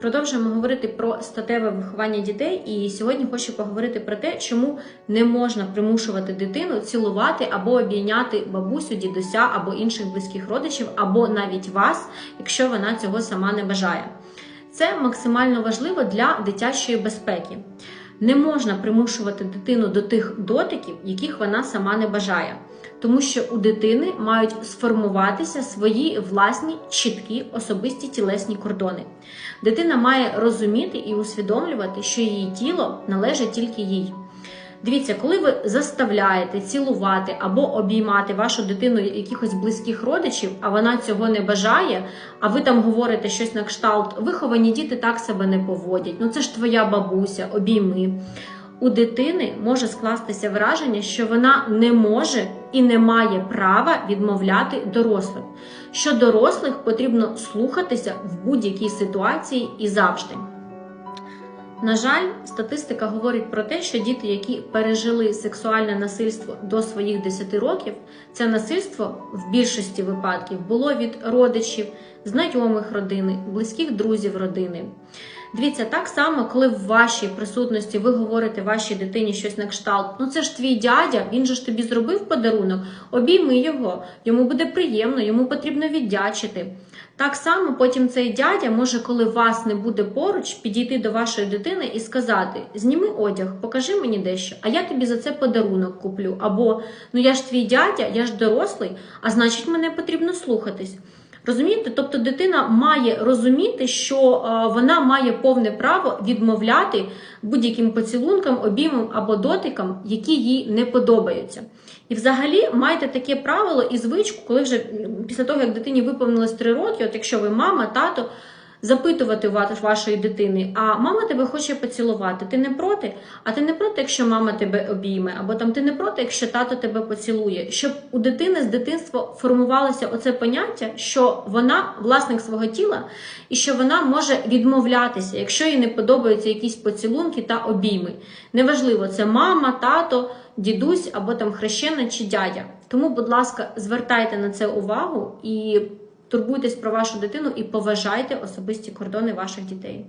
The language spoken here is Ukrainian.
Продовжуємо говорити про статеве виховання дітей, і сьогодні хочу поговорити про те, чому не можна примушувати дитину цілувати або обійняти бабусю, дідуся або інших близьких родичів, або навіть вас, якщо вона цього сама не бажає. Це максимально важливо для дитячої безпеки. Не можна примушувати дитину до тих дотиків, яких вона сама не бажає, тому що у дитини мають сформуватися свої власні чіткі особисті тілесні кордони. Дитина має розуміти і усвідомлювати, що її тіло належить тільки їй. Дивіться, коли ви заставляєте цілувати або обіймати вашу дитину якихось близьких родичів, а вона цього не бажає, а ви там говорите щось на кшталт, виховані діти так себе не поводять. Ну це ж твоя бабуся, обійми. У дитини може скластися враження, що вона не може і не має права відмовляти дорослим. Що дорослих потрібно слухатися в будь-якій ситуації і завжди. На жаль, статистика говорить про те, що діти, які пережили сексуальне насильство до своїх 10 років, це насильство в більшості випадків було від родичів, знайомих родини, близьких друзів родини. Дивіться, так само, коли в вашій присутності ви говорите вашій дитині щось на кшталт, ну це ж твій дядя, він же ж тобі зробив подарунок, обійми його, йому буде приємно, йому потрібно віддячити. Так само потім цей дядя може, коли вас не буде поруч, підійти до вашої дитини і сказати: Зніми одяг, покажи мені дещо, а я тобі за це подарунок куплю. Або ну я ж твій дядя, я ж дорослий, а значить, мене потрібно слухатись. Розумієте? Тобто дитина має розуміти, що е, вона має повне право відмовляти будь-яким поцілункам, обіймам або дотикам, які їй не подобаються. І взагалі майте таке правило і звичку, коли вже після того, як дитині виповнилось 3 роки, от якщо ви мама, тато, запитувати вашої дитини, а мама тебе хоче поцілувати, ти не проти? А ти не проти, якщо мама тебе обійме, або там ти не проти, якщо тато тебе поцілує, щоб у дитини з дитинства формувалося оце поняття, що вона власник свого тіла і що вона може відмовлятися, якщо їй не подобаються якісь поцілунки та обійми. Неважливо, це мама, тато, дідусь або там хрещена чи дядя. Тому, будь ласка, звертайте на це увагу і турбуйтесь про вашу дитину і поважайте особисті кордони ваших дітей.